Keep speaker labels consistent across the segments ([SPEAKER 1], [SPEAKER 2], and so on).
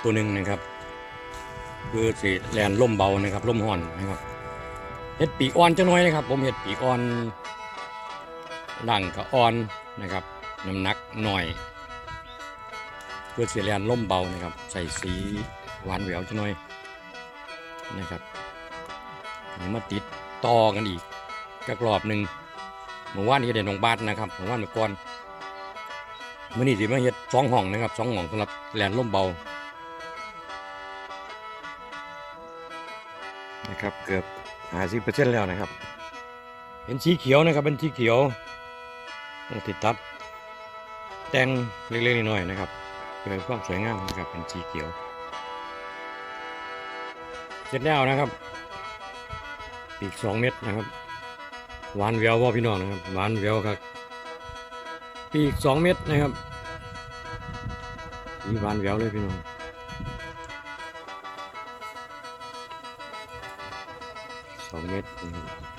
[SPEAKER 1] ผมเห็นว่าไว้ตัวหนึ่งนะครับ คือสิแลนล่มเบานะครับล่มห่อนนะครับเห็ดปีกอ่อนจะน้อยนะครับ ผมเห็ดปีกอ่อนดั่งกับอ่อนนะครับน้ำหนักหน่อยเพื่อสิแลนล่มเบานะครับ ใส่สีหวานแหววจะน้อยนะครับนี่มาติดต่อกันอีกกักรอบหนึ่งเมื่อวานนี้ก็ได้นของบ้าทนะครับเมื่อวานเมื่อก่อนมื่อนี้สิมาเฮ็ดสองห้องนะครับสองห้องสำหรับแลนล่มเบา นะครับเกือบหาสิเปอร์เซ็นต์แล้วนะครับเป็นสีเขียวนะครับเป็นสีเขียวต้องติดตัด แต่งเล็กๆน้อยๆนะครับเพื่อความสวยงามนะครับเป็นสีเขียว เสร็จแล้วนะครับปีกสองเม็ดนะครับหวานแววว่าพี่น้องนะครับหวานแววครับปีกสองเม็ดนะครับมีหวานแววเลยพี่น้อง องเม็ดนะครับ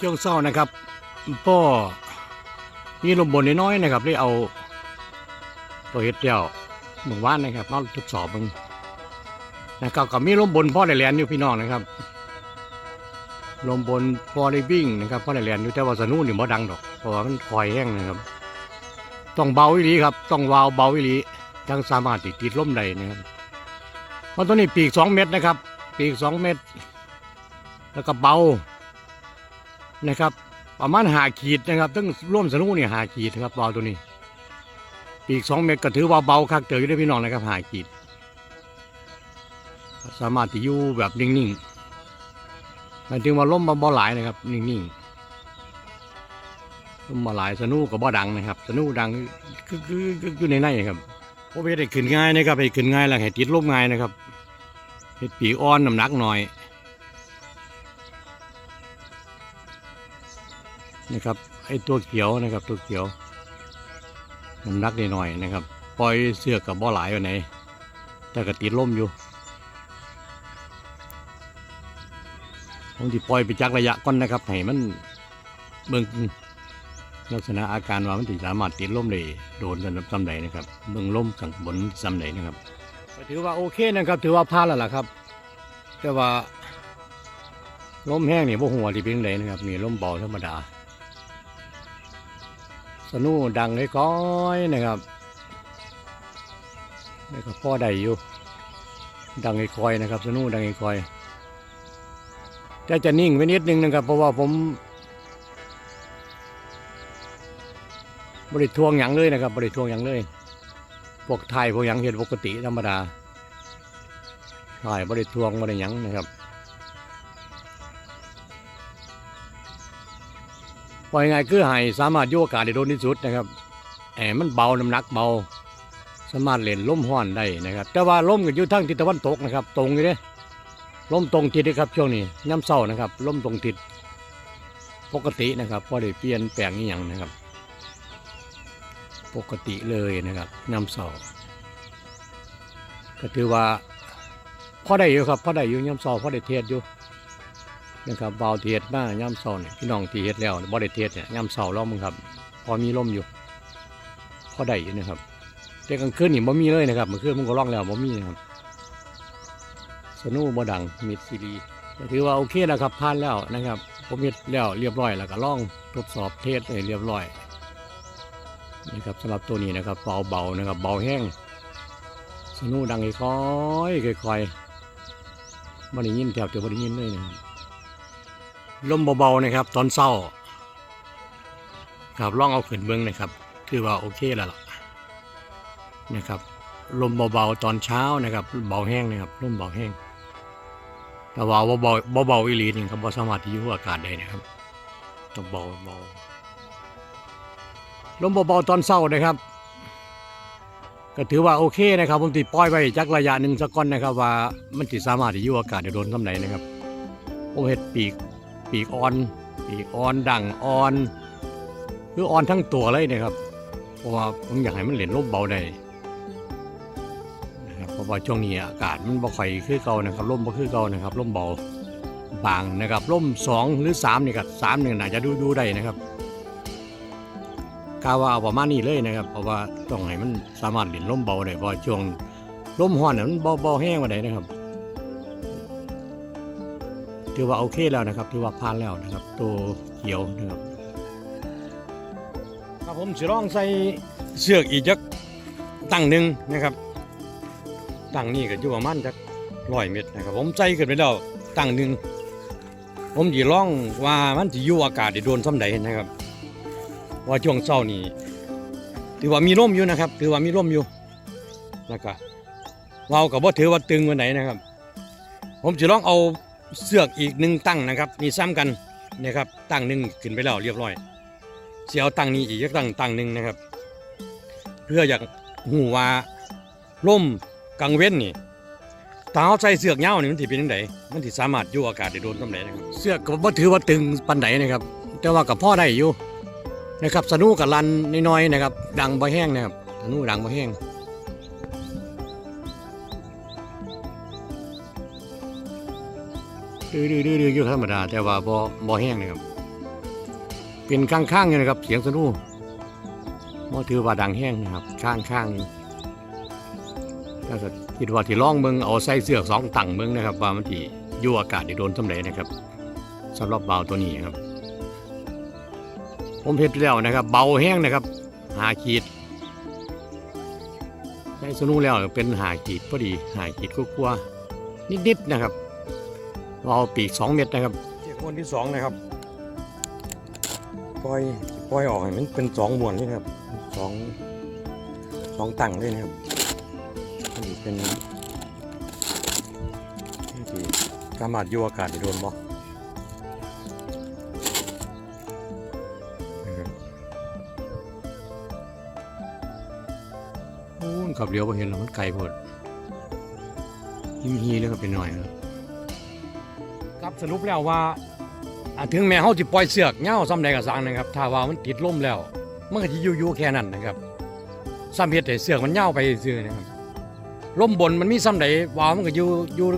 [SPEAKER 1] ช่วงเศร้านะครับพ่อมีลมบนน้อยๆนะครับได้เอา ตัวเห็ดเดี่ยวหมู่บ้านนะครับมาทดสอบมึงนะครับก็มีลมบนพ่อได้แลนอยู่พี่น้องนะครับลมบนพ่อได้วิ่งนะครับพ่อได้แลนอยู่แต่ว่าสนุนี่บ่ดังดอก เพราะว่ามันคอยแห้งนะครับ ต้องเบาอีหลีครับ ต้องวาวเบาอีหลีจังสามารถติดติดลมได้นะครับเพราะตัวนี้ปีกสองเม็ดนะครับ ปีกสองเม็ดแล้วก็เบานะครับประมาณหาขีดนะครับตั้งร่วมสนุนี่หาขีดนะครับเบาตัวนี้ ปีกสองเม็ดก็ถือว่าเบาคักเต๋ออยู่ได้พี่น้องนะครับหาขีด สามารถที่อยู่แบบนิ่งๆหมายถึงว่าลมบ่หลายนะครับ นิ่งๆ มบ่หลายสนุกกับบ่ดังนะครับ สนุกดังคือคือคืออยู่ในในครับเพราะเฮ็ดให้ขึ้นง่ายนะครับให้ขึ้นง่ายแล้วให้ติดลมง่ายนะครับเฮ็ดปีอ่อนน้ำหนักหน่อยนะครับไอ้ตัวเขียวนะครับ ตัวเขียวน้ำหนักนิดหน่อยนะครับ ปล่อยเสือกับบ่หลายไปไหนแต่ก็ติดลมอยู่ผมที่ปล่อยไปจักระยะก่อนนะครับให้มันเบิ่ง ลักษณะอาการว่ามันถึสามารถติดลมได้โดนกันซ้ำใดนะครับเบิ่งลมข้างบนซ้ำใดนะครับถือว่าโอเคนะครับ ถือว่าผ่านแล้วล่ะครับ แต่ว่าลมแห้งนี่บ่หัวที่เป็นไดนะครับนี่ลมเบาธรรมดา สนูดังก้อยนะครับนี่ก็พ่อได้อยู่ ดังไอ้คอยนะครับ สนูดังไอ้คอยแต่จะนิ่งไปนิดนึงนะครับ เพราะว่าผม บริทวงหยังเลยนะครับบริทวงหยังเลยพวกไทยพวกหยังเห็นปกติธรรมดาไทยบริทวงบริหยังนะครับปล่อยไงายคือให้สามารถโยกอากาศได้โดนที่สุดนะครับแอมันเบาน้ำหนักเบา สามารถเล่นล่มห้อนได้นะครับ แต่ว่าล่มก็อยู่ทางทิศตะวันตกนะครับ ตรงอยู่เด้ลมตรงทิศนะครับช่วงนี้ย่ำเศร้านะครับล้มตรงทิศปกตินะครับพอได้เปลี่ยนแปลงอหย่างนะครับ ปกติเลยนะครับย่ำเศร้าก็ถือว่าพอได้อยู่ครับพอได้อยู่ย่ำเศร้าพอได้เทศอยู่นะครับเบาเทศมาย่ำเศร้าเนี่ยพี่น้องที่เฮ็ดแล้วบ่ได้เทศเนี่ยย่ำเศร้าแล้วมึงครับ พอมีลมอยู่พอได้อยู่นะครับแต่กลางคืนนี่บ่มีเลยนะครับเมื่อคืนมึงก็ร้องแล้วบ่มีนะครับสนุบ่ดังมิดซีรีส์ก็ถือว่าโอเคแล้วครับผ่านแล้วนะครับผมเฮ็ดแล้วเรียบร้อยแล้วก็ล่องทดสอบเทสให้เรียบร้อย นะครับสำหรับตัวนี้นะครับเบาเบาๆนะครับเบาแห้งสนุดังค่อยๆค่อยๆไม่ได้ยินแถบจะไม่ได้ยินเลยนะครับลมเบาๆนะครับ ตอนเศร้าครับล่องเอาขึ้นเบื้องนะครับถือว่าโอเคแล้วล่ะนะครับลมเบาๆตอนเช้านะครับเบาแห้งนะครับลมเบาแห้ง แต่ว่าเบาๆเบาๆอีหลีนี่ครับบ่สามารถที่อยู่อากาศได้นะครับต้องเบาเบา ลมเบาๆตอนเช้านะครับ ก็ถือว่าโอเคนะครับ ผมติดปล่อยไว้จักระยะหนึ่งสักก้อนนะครับ ว่ามันติสามารถที่อยู่อากาศได้โดนคำไหนนะครับผมเห็ดปีกปีกอ่อน ปีกอ่อนดังอ่อนคืออ่อนทั้งตัวเลยนะครับ เพราะว่าผมอยากให้มันเหรียญลมเบาได้นะครับเพราะว่าช่วงนี้อากาศมันบ่ค่อยคือเก่านะครับลมบ่คือเก่านะครับลมเบาบางนะครับร่มสองหรือสามนี่ก็สามหนึ่งน่าจะดูดูได้นะครับ กาว่าเอาประมาณนี้เลยนะครับ เพราะว่าต้องให้มันสามารถหลินร่มเบาได้เพราะช่วงร่มห้อนเนี่ยมันเบาเบาแห้งมาได้นะครับ ถือว่าโอเคแล้วนะครับ ถือว่าผ่านแล้วนะครับ ตัวเขียวนะครับครับผมสิลองใส่เสือกอีกจักตั้งหนึ่งนะครับ ตั้งนี่ก็อยู่ประมาณจักร้อยเมตรนะครับ ผมใจขึ้นไปแล้วตั้งหนึ่งผมจีล่องว่ามันจะอยู่อากาศได้โดนซ้ำใดนะครับ ว่าช่วงเช้านี่ถือว่ามีร่มอยู่นะครับ ถือว่ามีร่มอยู่แล้วก็เวากับว่าถือว่าตึงวันไหนนะครับ ผมจะลองเอาเสือกอีกหนึ่งตั้งนะครับนี่ซ้ำกันนะครับตั้งหนึ่งขึ้นไปแล้วเรียบร้อยเสียเอาตั้งนี้อีกตั้งตั้งหนึ่งนะครับ เพื่ออยากหูว่าร่มกลางเว้นนี่ถ้าเอาใส่เสือกเหย้านี่มันถืเป็นยังไงมันถืสามารถอยู่อากาศได้โดนตำแหน่งนะครับเสือกก็บ่ถือว่าตึงปันไหนนะครับ แต่ว่ากับพ่อได้อยู่ นะครับสนุกับรันน้อยๆนะครับ ดังบ่แห้งนะครับสนุดังบ่แห้งดื้อๆดื้อๆอยู่ธรรมดา แต่ว่าบ่บ่แห้งนะครับเป็นข้างๆอยู่นะครับ เสียงสนุบ่ถือว่าดังแห้งนะครับ ข้างๆอยู่ถ้าเกิดคิดว่าที่ล่องเมืองเอาใส่เสื้อกสองตังเมืองนะครับ ว่ามันที่ยู่อากาศได้โดนสำเร็จนะครับสำหรับเบาตัวนี้ครับ ผมเพ็ดแล้วนะครับ เบาแห้งนะครับหาขีดใส่สนุแล้วเป็นหาขีดพอดีหาขีดกลัวๆนิดๆนะครับเอาปีกสองเม็ดนะครับเจ็ดคนที่สองนะครับปล่อยปล่อยออกให้มันเป็นสองมวนนี่ครับสองสองตั้งเลยนะครับอันนี้เป็นที่สามารถยู่อากาศได้โดนบ่ โอ้ยขับเลี้ยวไปเห็นแล้วมันไกลโพดหิมฮีแล้วก็เป็นหน่อยครับสรุปแล้วว่าถึงแม้เขาจะปล่อยเสือกเง้าซ้ำใดกับสังนะครับ ถ้าว่ามันติดล่มแล้วมันก็จะอยู่ๆแค่นั้นนะครับซ้ำเฮ็ดให้เสือกมันเง้าไปซื่อๆนะครับล่มบนมันมีซ้ำใดว่ามันก็อยู่อยู่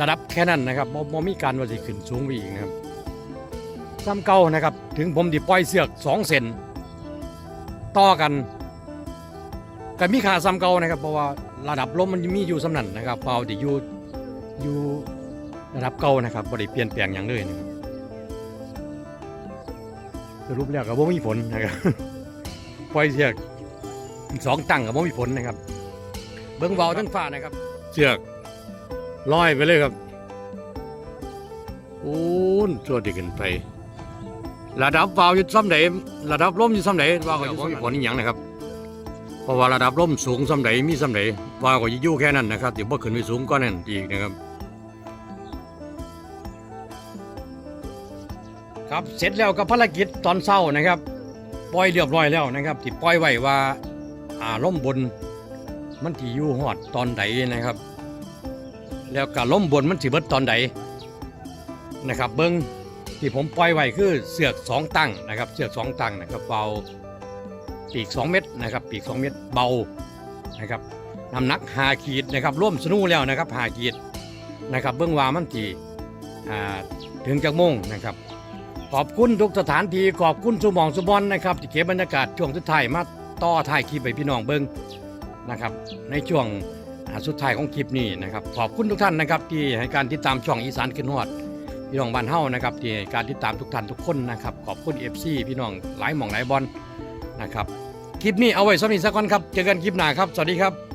[SPEAKER 1] ระดับแค่นั้นนะครับบ่บ่มีการว่าสิขึ้นสูงไปอีกนะครับซ้ำเก่านะครับ ถึงผมดิปล่อยเสือกสองเซนต่อกัน ก็มีค่าซ้ำเก่านะครับ เพราะว่าระดับลมมันมีอยู่สำนันนะครับเปล่าที่อยู่อยู่ระดับเก่านะครับบ่ได้เปลี่ยนแปลงอย่างเลยนะครับสรุปแล้วก็บ่มีผลนะครับปล่อยเสือกสองตั้งก็บ่มีผลนะครับ เบิ้งเบาทั้งฟ้านะครับเสือกลอยไปเลยครับโอ้นสวดดีกันไประดับวาวอยู่ซ้ำใดระดับล่มอยู่ซ้ำใดวาวก็อยู่มีผลอีหยังนะครับ เพราะว่าระดับล่มสูงซ้ำใดมีซ้ำใดวาก็อยู่แค่นั้นนะครับเดี๋ยวบ่ขึ้นไปสูงก็นั่นอีกนะครับ ครับเสร็จแล้วกับภารกิจตอนเช้านะครับ ปล่อยเรียบร้อยแล้วนะครับที่ปล่อยไว้ว่าอ่าล่มบนมันที่อยู่หอดตอนใดนะครับ แล้วก็ล่มบนมันสิเบิดตอนใดนะครับ เบิ้งที่ผมปล่อยไว้คือเสือกสองตั้งนะครับ เสือกสองตั้งนะครับเบา ปีก 2 เม็ดนะครับปีก 2 เม็ดเบานะครับน้ำหนักหาขีดนะครับร่วมสนูแล้วนะครับหาขีดนะครับเบื้องว่ามันทีถึงจากโมงนะครับขอบคุณทุกสถานที่ขอบคุณสุมองสุบอลนะครับที่เก็บบรรยากาศช่วงสุดท้ายมาต่อท้ายคลิปไปพี่น้องเบิ้งนะครับ ในช่วงสุดท้ายของคลิปนี้นะครับขอบคุณทุกท่านนะครับ ที่ให้การติดตามช่องอีสานขึ้นฮอดพี่น้องบ้านเฮานะครับที่การติดตามทุกท่านทุกคนนะครับ ขอบคุณ FC พี่น้องหลายหม่องหลายบอลนะครับ ลิปนี้เอาไว้สำหรับนี้สักวันครับ เจอกันคลิปหน้าครับ สวัสดีครับ